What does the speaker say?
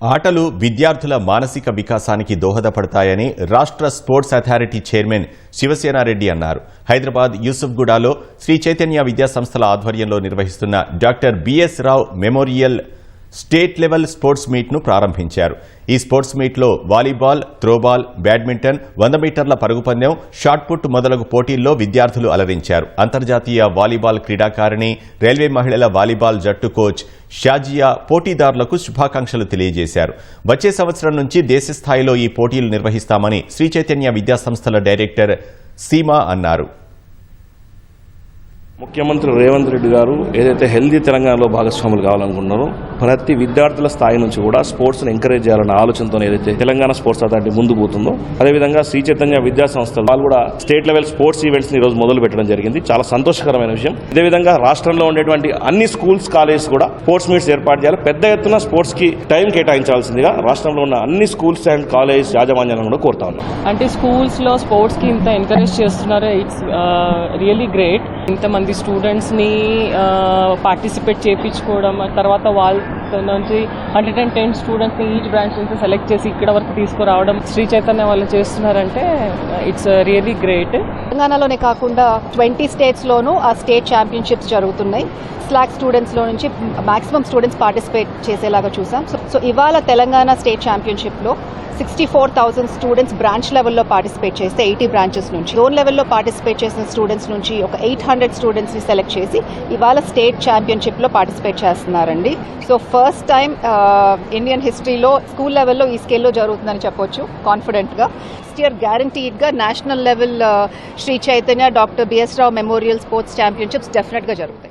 ఆటలు విద్యార్థుల మానసిక వికాసానికి దోహదపడతాయని రాష్ట్ర స్పోర్ట్స్ అథారిటీ చైర్మన్ శివసేనారెడ్డి అన్నారు. హైదరాబాద్ యూసుఫ్గూడలో శ్రీ చైతన్య విద్యా సంస్థల ఆధ్వర్యంలో నిర్వహిస్తున్న doctor BS Rao memorial state level sports మీట్ను ప్రారంభించారు. ఈ స్పోర్ట్స్ మీట్లో వాలీబాల్ త్రోబాల్ బ్యాడ్మింటన్ వంద మీటర్ల పరుగుపందెం షాట్ పుట్ మొదలగు పోటీల్లో విద్యార్థులు అలరించారు. అంతర్జాతీయ వాలీబాల్ క్రీడాకారిణి రైల్వే మహిళల వాలీబాల్ జట్టు కోచ్ షాజియా పోటీదారులకు శుభాకాంక్షలు తెలియజేశారు. వచ్చే సంవత్సరం నుంచి దేశ స్థాయిలో ఈ పోటీలు నిర్వహిస్తామని శ్రీ చైతన్య డైరెక్టర్ సీమా అన్నారు. ముఖ్యమంత్రి రేవంత్ రెడ్డి గారు ఏదైతే హెల్దీ తెలంగాణలో భాగస్వాములు కావాలనుకుంటున్నారో ప్రతి విద్యార్థుల స్థాయి నుంచి కూడా స్పోర్ట్స్ను ఎంకరేజ్ చేయాలన్న ఆలోచనతో ఏదైతే తెలంగాణ స్పోర్ట్స్ అథారిటీ ముందు పోతుందో అదేవిధంగా శ్రీ చైతన్య విద్యా సంస్థలు వాళ్ళు కూడా స్టేట్ లెవెల్ స్పోర్ట్స్ ఈవెంట్స్ ఈ రోజు మొదలు పెట్టడం జరిగింది. చాలా సంతోషకరమైన విషయం. అదేవిధంగా రాష్ట్రంలో ఉండేటువంటి అన్ని స్కూల్స్ కాలేజెస్ కూడా స్పోర్ట్స్ మీట్స్ ఏర్పాటు చేయాలి. పెద్ద ఎత్తున స్పోర్ట్స్కి టైం కేటాయించాల్సిందిగా రాష్ట్రంలో ఉన్న అన్ని స్కూల్స్ అండ్ కాలేజ్ యాజమాన్యాలను కూడా కోరుతా ఉన్నాం. అంటే స్కూల్స్లో స్పోర్ట్స్కి ఇంత ఎంకరేజ్ చేస్తున్నారు ఇట్స్ రియలీ గ్రేట్ ఇంతమంది స్టూడెంట్స్ని పార్టిసిపేట్ చేయించుకోవడం తర్వాత వాళ్ళ నుంచి హండ్రెడ్ అండ్ టెన్ స్టూడెంట్స్ని ఈచ్ బ్రాంచ్ నుంచి సెలెక్ట్ చేసి ఇక్కడ వరకు తీసుకురావడం శ్రీ చైతన్య వాళ్ళు చేస్తున్నారంటే ఇట్స్ రియలీ గ్రేట్. తెలంగాణలోనే కాకుండా ట్వంటీ స్టేట్స్లోనూ ఆ స్టేట్ ఛాంపియన్షిప్స్ జరుగుతున్నాయి. స్లాక్ స్టూడెంట్స్లో నుంచి మాక్సిమం స్టూడెంట్స్ పార్టిసిపేట్ చేసేలాగా చూసాం. సో సో ఇవాళ Telangana state ఛాంపియన్షిప్లో sixty four thousand students branch లెవెల్లో పార్టిసిపేట్ చేస్తే ఎయిటీ బ్రాంచెస్ నుంచి జోన్ లెవెల్లో పార్టిసిపేట్ చేసిన స్టూడెంట్స్ నుంచి ఒక ఎయిట్ హండ్రెడ్ స్టూడెంట్స్ని సెలెక్ట్ చేసి ఇవాళ స్టేట్ ఛాంపియన్షిప్లో పార్టిసిపేట్ చేస్తున్నారండి. సో ఫస్ట్ టైం ఇండియన్ హిస్టరీలో స్కూల్ లెవెల్లో ఈ స్కేల్లో జరుగుతుందని చెప్పొచ్చు కాన్ఫిడెంట్గా next year గ్యారంటీడ్గా national level Shri Chaitanya doctor BS Rao memorial sports championships డెఫినెట్గా జరుగుతాయి.